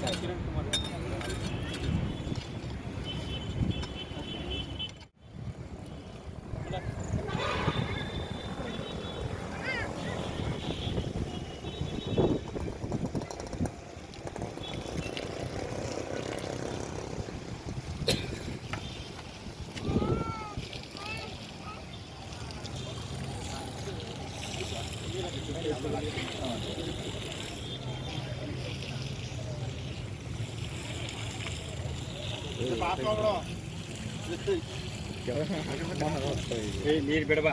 Gracias. ನೀರು ಬಿಡಬಾ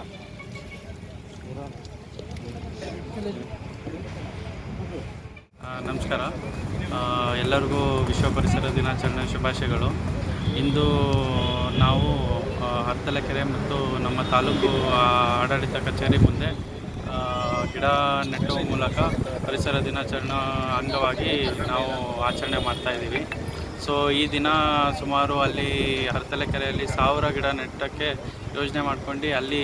ನಮಸ್ಕಾರ ಎಲ್ಲರಿಗೂ ವಿಶ್ವ ಪರಿಸರ ದಿನಾಚರಣೆ ಶುಭಾಶಯಗಳು. ಇಂದು ನಾವು ಹತ್ತಲಕೆರೆ ಮತ್ತು ನಮ್ಮ ತಾಲೂಕು ಆಡಳಿತ ಕಚೇರಿ ಮುಂದೆ ಗಿಡ ನೆಟ್ಟುವ ಮೂಲಕ ಪರಿಸರ ದಿನಾಚರಣೆ ಅಂಗವಾಗಿ ನಾವು ಆಚರಣೆ ಮಾಡ್ತಾ ಇದ್ದೀವಿ. ಸೊ ಈ ದಿನ ಸುಮಾರು ಅಲ್ಲಿ ಹರತಲೆಕೆರೆಯಲ್ಲಿ ಸಾವಿರ ಗಿಡ ನೆಟ್ಟಕ್ಕೆ ಯೋಜನೆ ಮಾಡ್ಕೊಂಡು ಅಲ್ಲಿ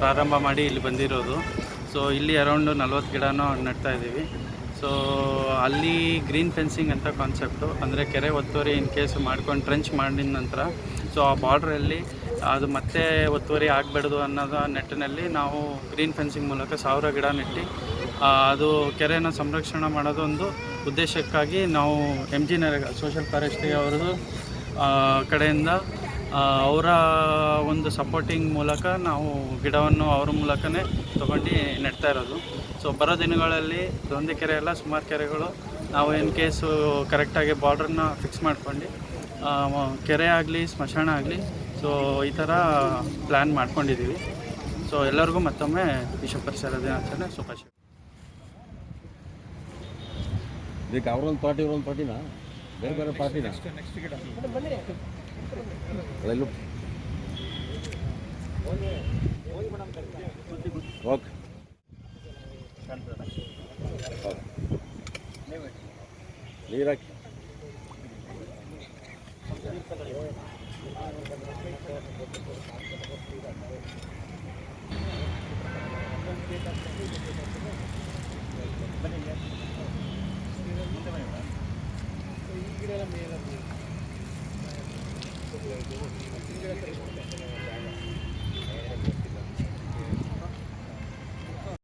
ಪ್ರಾರಂಭ ಮಾಡಿ ಇಲ್ಲಿ ಬಂದಿರೋದು. ಸೊ ಇಲ್ಲಿ ಅರೌಂಡು ನಲ್ವತ್ತು ಗಿಡನೂ ನೆಡ್ತಾ ಇದ್ದೀವಿ. ಸೊ ಅಲ್ಲಿ ಗ್ರೀನ್ ಫೆನ್ಸಿಂಗ್ ಅಂತ ಕಾನ್ಸೆಪ್ಟು ಅಂದರೆ ಕೆರೆ ಒತ್ತುವರಿ ಇನ್ ಕೇಸ್ ಮಾಡ್ಕೊಂಡು ಟ್ರೆಂಚ್ ಮಾಡಿದ ನಂತರ ಸೊ ಆ ಬಾರ್ಡ್ರಲ್ಲಿ ಅದು ಮತ್ತೆ ಒತ್ತುವರಿ ಆಗಬಾರ್ದು ಅನ್ನೋದು ನೆಟ್ಟಿನಲ್ಲಿ ನಾವು ಗ್ರೀನ್ ಫೆನ್ಸಿಂಗ್ ಮೂಲಕ ಸಾವಿರ ಗಿಡ ನೆಟ್ಟು ಅದು ಕೆರೆಯನ್ನು ಸಂರಕ್ಷಣೆ ಮಾಡೋದು ಒಂದು ಉದ್ದೇಶಕ್ಕಾಗಿ ನಾವು M G NREGA social forestry ಅವರದು ಕಡೆಯಿಂದ ಅವರ ಒಂದು ಸಪೋರ್ಟಿಂಗ್ ಮೂಲಕ ನಾವು ಗಿಡವನ್ನು ಅವ್ರ ಮೂಲಕನೇ ತೊಗೊಂಡು ನೆಡ್ತಾ ಇರೋದು. ಸೊ ಬರೋ ದಿನಗಳಲ್ಲಿ ದೊಂದಿ ಕೆರೆ ಎಲ್ಲ ಸುಮಾರು ಕೆರೆಗಳು, ನಾವು ಇನ್ ಕೇಸು ಕರೆಕ್ಟಾಗಿ ಬಾರ್ಡ್ರನ್ನ ಫಿಕ್ಸ್ ಮಾಡ್ಕೊಂಡು ಕೆರೆ ಆಗಲಿ, ಸ್ಮಶಾನ ಆಗಲಿ ಸೊ ಈ ಥರ ಪ್ಲ್ಯಾನ್ ಮಾಡ್ಕೊಂಡಿದ್ದೀವಿ. ಸೊ ಎಲ್ಲರಿಗೂ ಮತ್ತೊಮ್ಮೆ ವಿಶ್ವ ಪರಿಸರ ದಿನಾಚರಣೆ, ಶುಭಾಶಯ. ಬೇಕು ಅವ್ರೊಂದು ಪಾರ್ಟಿ ಇವರೊಂದು ಪಾರ್ಟಿನಾ? ಬೇರೆ ಬೇರೆ ಪಾರ್ಟಿನಾ? ಓಕೆ. ನೀರಾಕಿ ಗಿಡ ಎಲ್ಲ ಮೇಲೆ